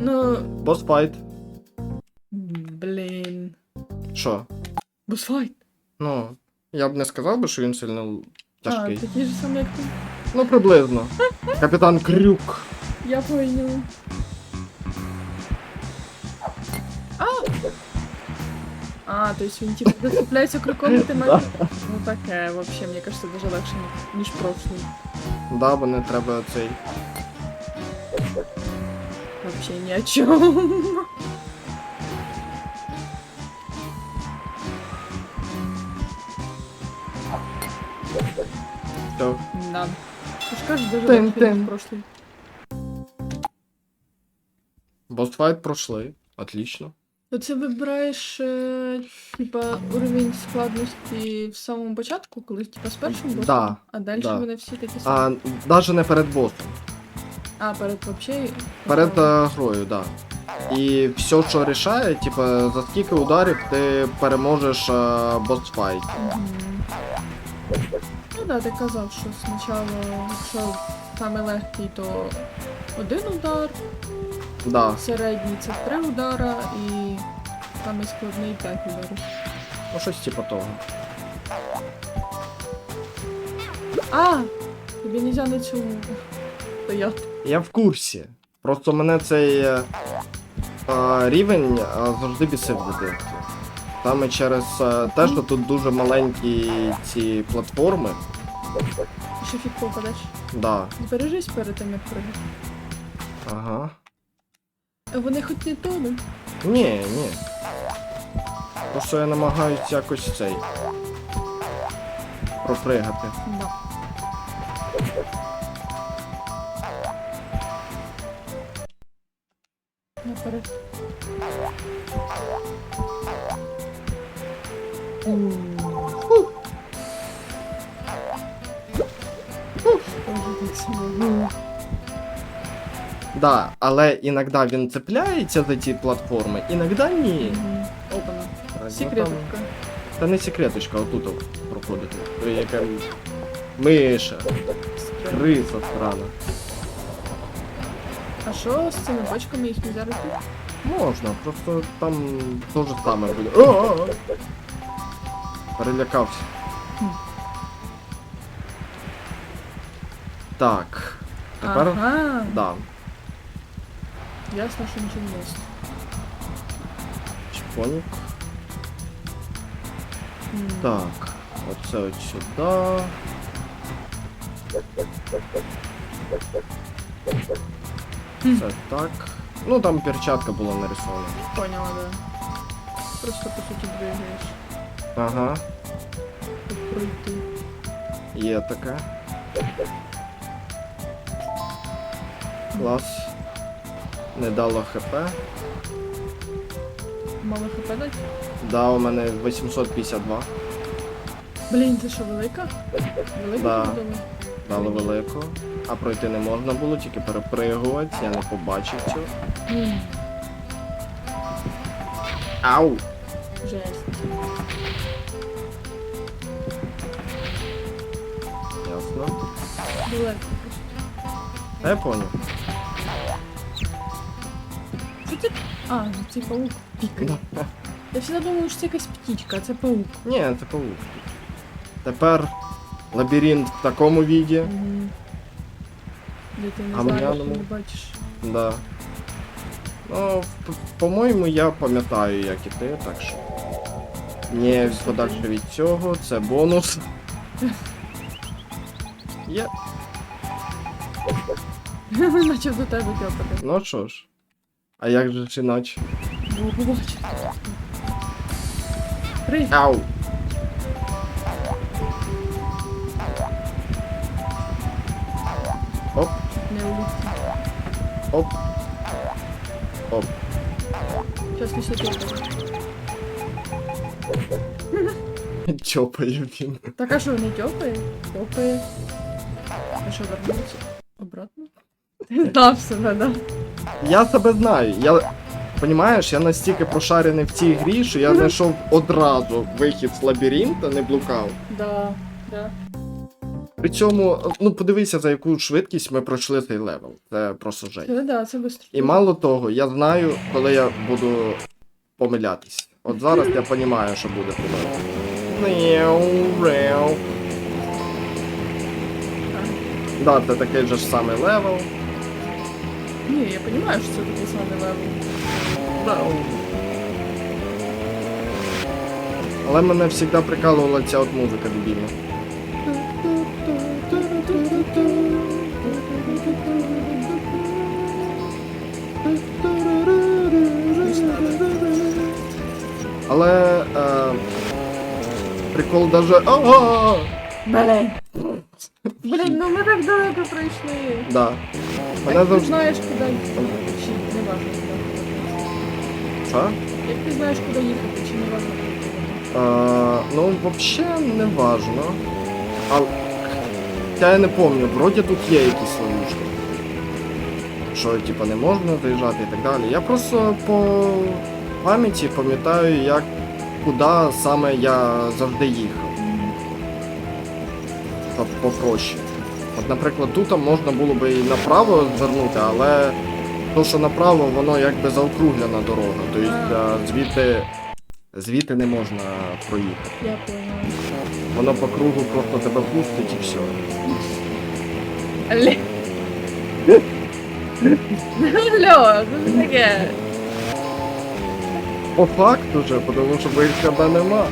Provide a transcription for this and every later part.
Ну, Босфайт. блін. Що? Босфайт. Ну, я б не сказав би, що він сильно тяжкий. А, такий же самий, як ти. Ну, приблизно. Капітан Крюк. Я поняла. А! А, то есть він типа зацепляється крюком і ти маєш... Ну таке, вообще, мені кажется, даже легше, ніж прошлый. Да, бо не треба цей. Вообще ні о чому. Все. Да. Ти ж кажеш, даже Тим, легше, тим. ніж прошлый. Босфайт. Отлично. То ти вибираєш, е, типа, уровень складності в самому початку, коли типа з першим босом, Да, а далі да. вони всі такі самі. А навіть не перед босом. А, перед вообще. Перед е, грою, да. І все, що рішає, типа, за скільки ударів ти переможеш е, босфайт. Ну да, ти казав, що спочатку, якщо саме легкий, то один удар, Да. середній це три удара і саме складний п'ять ударів. Ну щось типу того. А! Тобі нельзя на цьому стояти. Я в курсі. Просто мене цей е, е, рівень е, завжди бісив в дитинстві. Саме через е, те, що тут дуже маленькі ці платформи. Ти ще фіг попадеш. Да. Збережись перед тим, як пригати. Ага. Вони хоч не тонуть. Ні, ні. Просто я намагаюсь якось цей. Пропригати. Да. Наперед. Да, але іноді він цепляється за ці платформи, іноді ні. Опана. Секретка. там- Та не секреточка, отут от проходити. Яка миша, криса страна. А що з цими бочками їх нельзя робити? Можна, просто там те ж саме буде. О, о, о. Перелякався. Хм. Так. Тепер. Ага. Да. Ясно, що нічого не есть. Чпонік. М. Так. Оце от сюди. Це так. Ну там перчатка була нарисована. Поняла, да. Просто по суті двигаєш. Ага, пройти. є таке. Клас. Не дало хп. Мало хп дать? Да, у мене 852. Блін, це що, велика? Велика Да. подала? Дало велику. А пройти не можна було, тільки перепригувати, я не побачив цього. Ау! Жесть. Ясно. Далеко. Та я поняв. Що це? А, ну це паук пікає. Я всегда думала, що це якась птічка, а це паук. Ні, це паук. Тепер лабіринт в такому віді. Мгм. Де ти не А знаєш, не бачиш. Да. Ну, по-моєму, я пам'ятаю, як і ти, так що. Ні, подальше від цього, це бонус. Є. Наче до тебе тьопати. Ну що ж. А як же ж іначе? Ну, побачиш. Прийди. Ау! Оп, Не улетіть. оп. Оп. Зараз не все. Чопає він. Так а що, не тьопає? Тьопає. А що, вернуться? Обратно? Знав себе, да? Я себе знаю. Я. Понімаєш, я настільки прошарений в цій грі, що я знайшов одразу вихід з лабіринта, не блукав. Да, да. При цьому, ну подивися, за яку швидкість ми пройшли цей левел. Це просто жесть. Це да, це быстро. І мало того, я знаю, коли я буду помилятись. От зараз я розумію, що буде помилка. Да, це такий же ж самий левел. Ні, я розумію, що це такий самий левел. Да. Але мене завжди прикалувала ця от музика дебільна. Але е, прикол даже. А-а-а! Блін. Блін, ну ми так далеко пройшли. Да. Як ти завжди. знаєш, куди їхати, чи не важно? Що? Як ти знаєш, куди їхати, чи не важно? Е, ну, вообще не важно. А... Я я не помню, вроді тут є якісь ловушки. Що, типа, не можна заїжджати і так далі. Я просто по пам'яті пам'ятаю, як куди саме я завжди їхав. Попроще. От, наприклад, тут можна було би і направо звернути, але то, що направо, воно якби заокруглена дорога. Тобто е, звідти, звідти не можна проїхати. Я поняла. Воно по кругу просто тебе пустить і все. Алло, що це таке? По факту же, тому що виходу нема.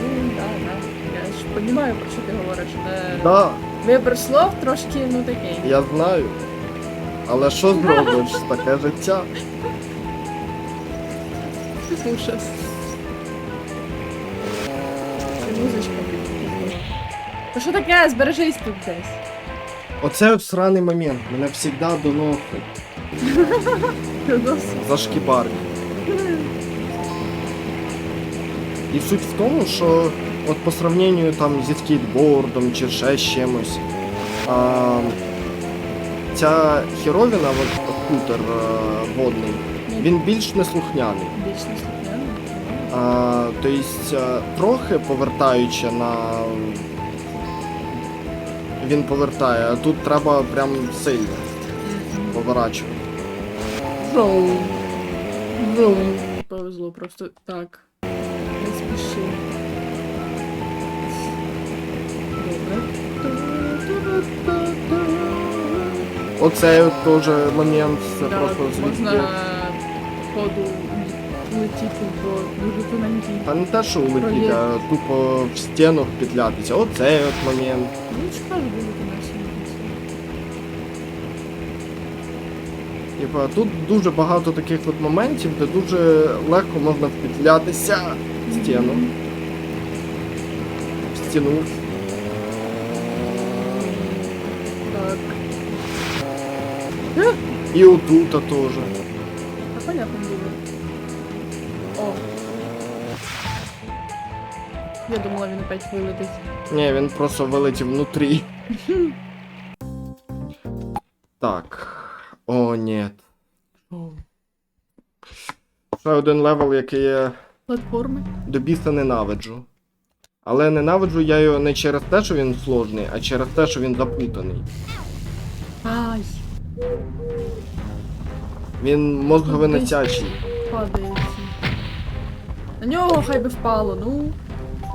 Ну, да, да. Я ж розумію, про що ти говориш. але Да, Вибір слов трошки, ну такий. я знаю. Але що зробиш? Таке життя. Ужас. Музичка підкупила. Що таке? Збережись тут десь. Оце от сраний момент. Мене завжди Ти досить. за. І суть в тому, що от по сравненню там зі скейтбордом чи ще з чимось. А, ця херовіна, от, скутер е, водний, він більш неслухняний. Більш не слухняно. А, то есть, а, трохи повертаючи на. Він повертає, а тут треба прям сильно поворачувати. Жоу. Жоу. Повезло просто так. Не спіши. Оцей теж момент, це Да, просто можна ходу летіти, бо дуже тоненький. Та не те, що улетіти, а тупо в стіну впетлятися. Оцей от момент. Ну, ж кажу, тоненький. Типа, тут дуже багато таких от моментів, де дуже легко можна впетлятися в стіну. В стіну. Так. І отута теж. Я думала, він опять вилетить. Ні, він просто вилетів внутрі. Так. О, ні. Ще один левел, який я Платформи. до біса ненавиджу. Але ненавиджу я його не через те, що він сложний, а через те, що він запутаний. Ай, Він мозговиносячий. падається. На нього хай би впало, ну.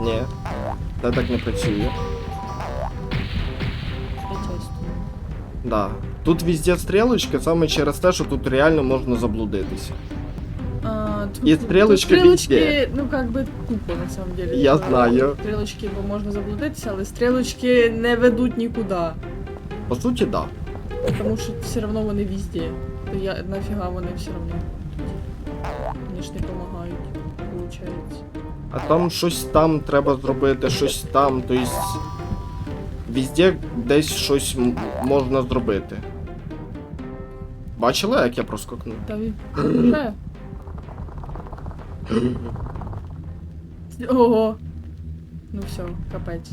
Ні. Це так не працює. Да. Тут везде стрілочки саме через те, що тут реально можна заблудитися. А, тут, И стрелочка тут везде. ну как бы тупо на самом деле. Я знаю. Стрелочки, бо можна заблудитися, але стрілочки не ведуть нікуди. По суті, да. Тому що все одно вони везде. То я нафіга вони все одно. Вони ж не допомагають, виходить. А там щось там треба зробити, щось там, тобто. Везде десь щось можна зробити. Бачила, як я проскокнув? Та він. Ого. Ну все, капець.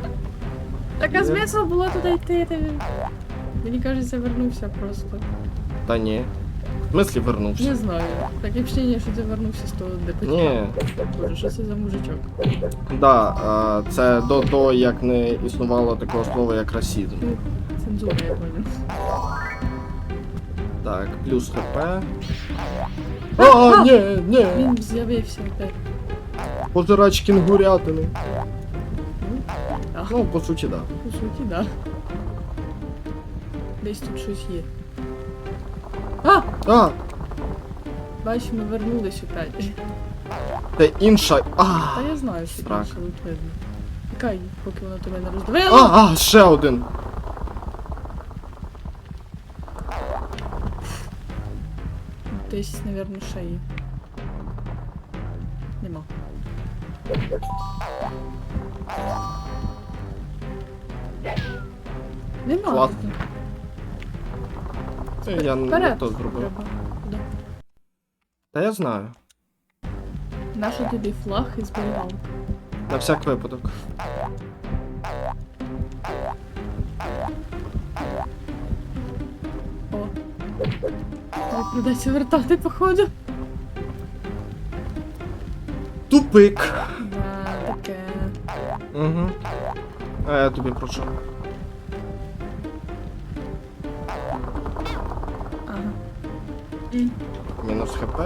Так а смисл було туди йти. Ти... Мені кажеться, вернувся просто. Та ні. В смислі вернувся? Не знаю. Таке впечатлення, що ти вернувся з того, де почав. Ні. Боже, що це за мужичок? Да, а, це до того, як не існувало такого слова, як расізм. Цензура, я понял. Так, плюс ХП. А, ні, ні. Він з'явився опять. Пожирач кінгурятини. Так, Ну, по суті, да. по суті, да. Десь тут щось є. А! А, Бачиш, ми вернулись опять. це інша. А, Та я знаю, що Срак. більше тут. Чекай, поки вона тебе не роздавила. а, а, ще один. Десь, напевно, ще є. Нема. Нема. Клас. тут. Це я не Вперед то зробив. треба. Да. Та я знаю. Наша тобі флаг і зберігалка. На всяк випадок. О. Так, придеться вертати, походу. Тупик. Да, таке. Угу. А я тобі про що? М. Мінус ХП.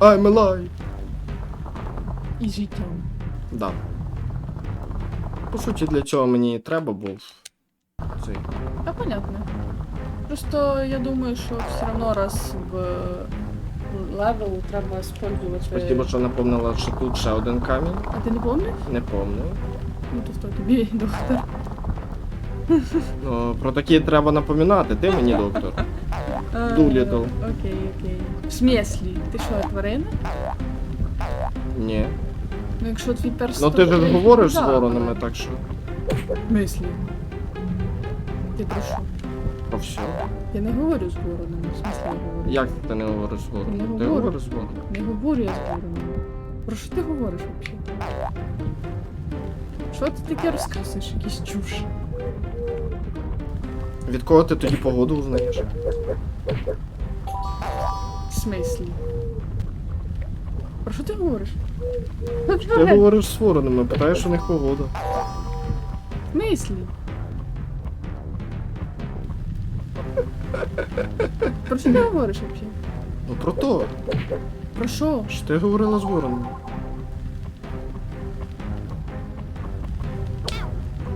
I'm alive. І життям. Да. По суті, для цього мені і треба був цей. Та понятно. Просто я думаю, що все одно раз в левел треба использувати. Спасибо, що напомнила, що тут ще один камінь. А ти не пам'ятаєш? Не помню. Ну то хто тобі доктор. Ну, про такі треба напоминати, ти мені доктор. А, Дулітл. Окей, окей. В смислі? Ти що, тварина? Ні. Ну якщо твій перс. Ну ти ж говориш з воронами, так що. В смислі? Ти про що? Про все. Я не говорю з воронами, в смислі я говорю. Як ти не говориш з воронами? Ти говорю. говориш з воронами. Не говорю я з воронами. Про що ти говориш взагалі? Що ти таке розказуєш? Якісь чуш. Від кого ти тоді погоду узнаєш? В смислі? Про що ти говориш? Ти говориш з воронами, питаєш у них погоду. В смислі? Про що ти говориш взагалі? Ну про то. Про що? Що ти говорила з воронами?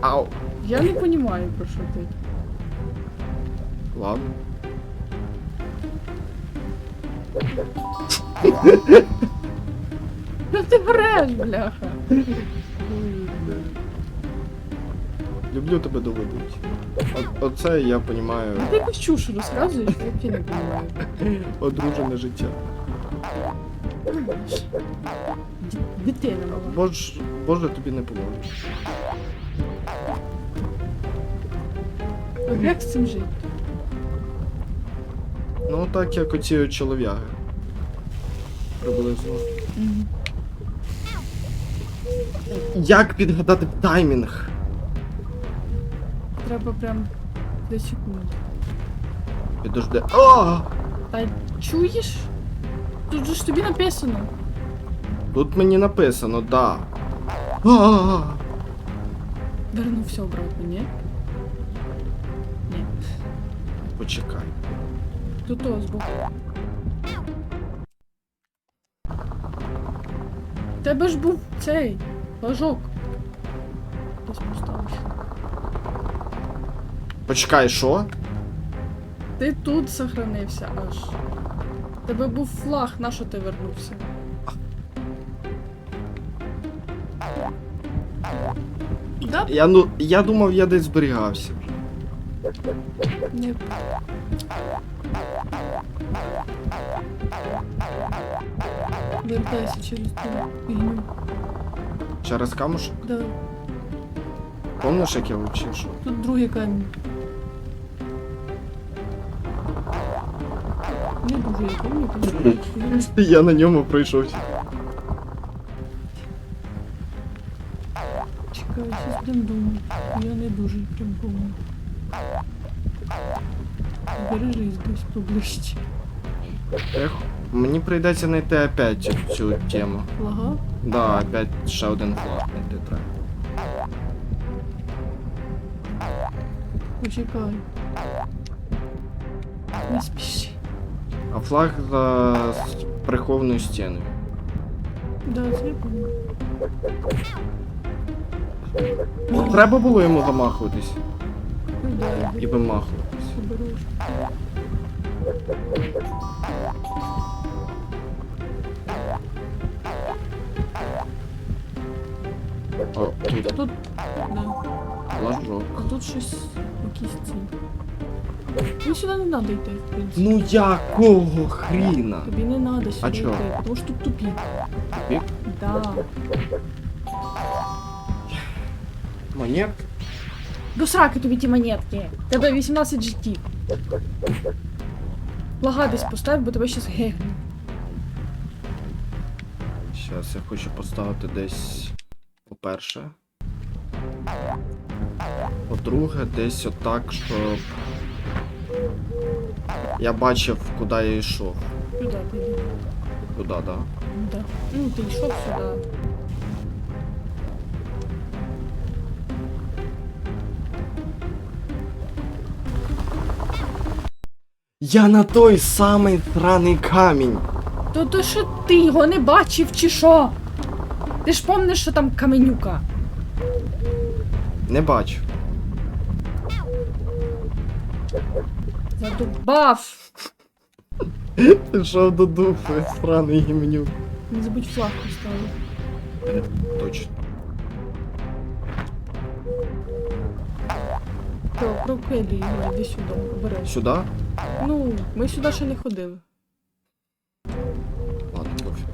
Ау. Я не розумію, про що ти. Ладно. Ну ти береш, бляха. Люблю тебе доведуть. О- Оце я понімаю А ти якусь чуш розказуєш, я взагалі не розумію. одружене життя. Дитина мала. Боже, Боже тобі не поможе. От як з цим жити? Ну так як оці чолов'яги. Приблизно. Як підгадати таймінг? Треба прям 10 секунд. Підожди. А! Та чуєш? Тут же ж тобі написано. Тут мені написано, да. А! Вернувся обратно, ні? Ні. Почекай. Тут того збоку. Тебе ж був цей флажок. Десь поставиш. Почекай, що? Ти тут сохранився аж. Тебе був флаг, на що ти вернувся? Да? Я ну я думав, я десь зберігався. Ні. Вертайся через ту фігню. Через камушек. Да. Помниш, як я вчив, що? Тут другий камінь. Не дуже я пам'ятаю. Я на ньому пройшовся. Чекай, щось будемо думати. Я не дуже прям помню. Бережись десь поближче. Ех, мені прийдеться знайти опять цю, цю тему. Лага? Да, опять ще один флаг знайти треба. Почекай. Не спіши. А флаг за с- прихованою стіною. Да, це я пам'ятаю. Ну, треба було йому замахуватись Ну да, і йди, вимахуватись. О, тут Тут, да. флажок. А тут щось якісь ці. Ну сюди не треба йти, в принципі. Ну якого хріна? Тобі не треба сюди чого? йти, тому що тут тупік. Тупік? Да. Монет? До сраки тобі ті монетки. Тебе 18 життів. Лага десь постав, бо тебе щас гегне. Зараз я хочу поставити десь по-перше. По-друге, десь отак, щоб я бачив, куди я йшов. Куди ти йди? Туди, да. Да. Ну, ти йшов сюди. Я на той самий сраний камінь. То то що ти його не бачив чи що? Ти ж помниш, що там каменюка? Не бачу. Задубав. Пішов до дупи, сраний гімнюк. Не забудь флаг поставити. Точно. То прокиди його, іди сюди, обережно. Сюди? Ну, ми сюди ще не ходили. Ладно, пофіг.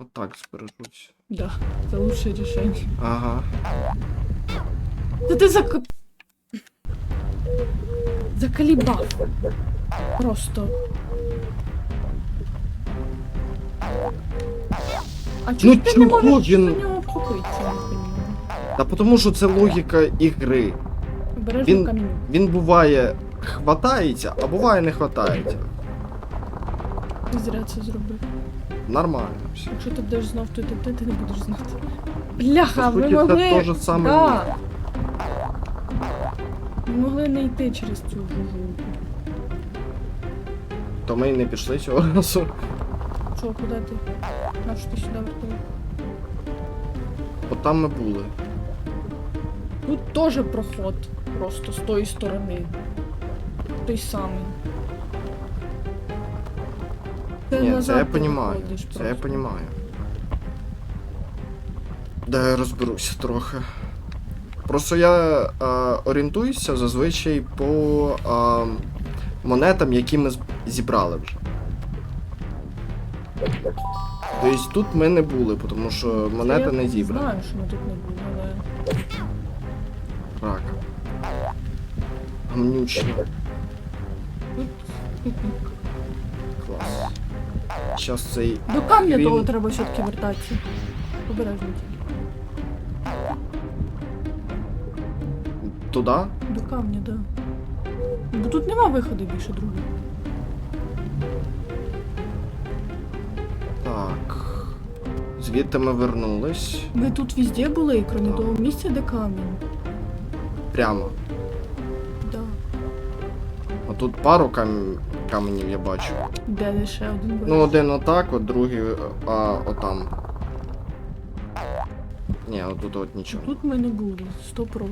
Отак збережусь. Да, це лучше рішення. Ага. Та ти зак... Закалібав. Просто. А чому Ну ти не чого можеш він- на нього вхопитися. Та тому що це логіка ігри. Обережно Він- камінь. Він буває хватається, а буває не хватається. Ти зря це зробив. Нормально. все. Якщо ти будеш знов тут іти, ти не будеш знати. Бляха, По ви суті, могли... це те ж саме. Да. Ми могли не йти через цю жужу. То ми й не пішли цього разу. Що, куди ти? На що ти сюди вертав? Бо там ми були. Тут теж проход. Просто з тої сторони. Той самий. Ти Ні, це назад я ти понімаю. Це просто. я понімаю. Да, я розберуся трохи. Просто я е, орієнтуюся зазвичай по е, монетам, які ми з- зібрали вже. Тобто тут ми не були, тому що монети я не зібрані. Знаю, що ми тут не були, але. Рак. Тут... Клас. Зараз цей. До камня Хрін. того треба все-таки вертатися. Обережно тільки. Туди? До камня, да. Бо тут нема виходу більше другого. Так. Звідти ми вернулись. Ми тут везде були, крім того місця, де камінь. Прямо. Да. А тут пару кам... каменів я бачу. Де де ще один бачиш? Ну, один отак, от другий а, отам. Ні, отут от нічого. Тут ми не були, сто проц.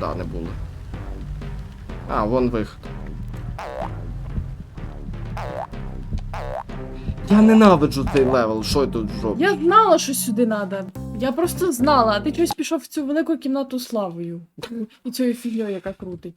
Да, не було. А, вон вихід. Я ненавиджу цей левел, що я тут роблю? Я знала, що сюди треба. Я просто знала, а ти чогось пішов в цю велику кімнату славою. І цією фігньою, яка крутить.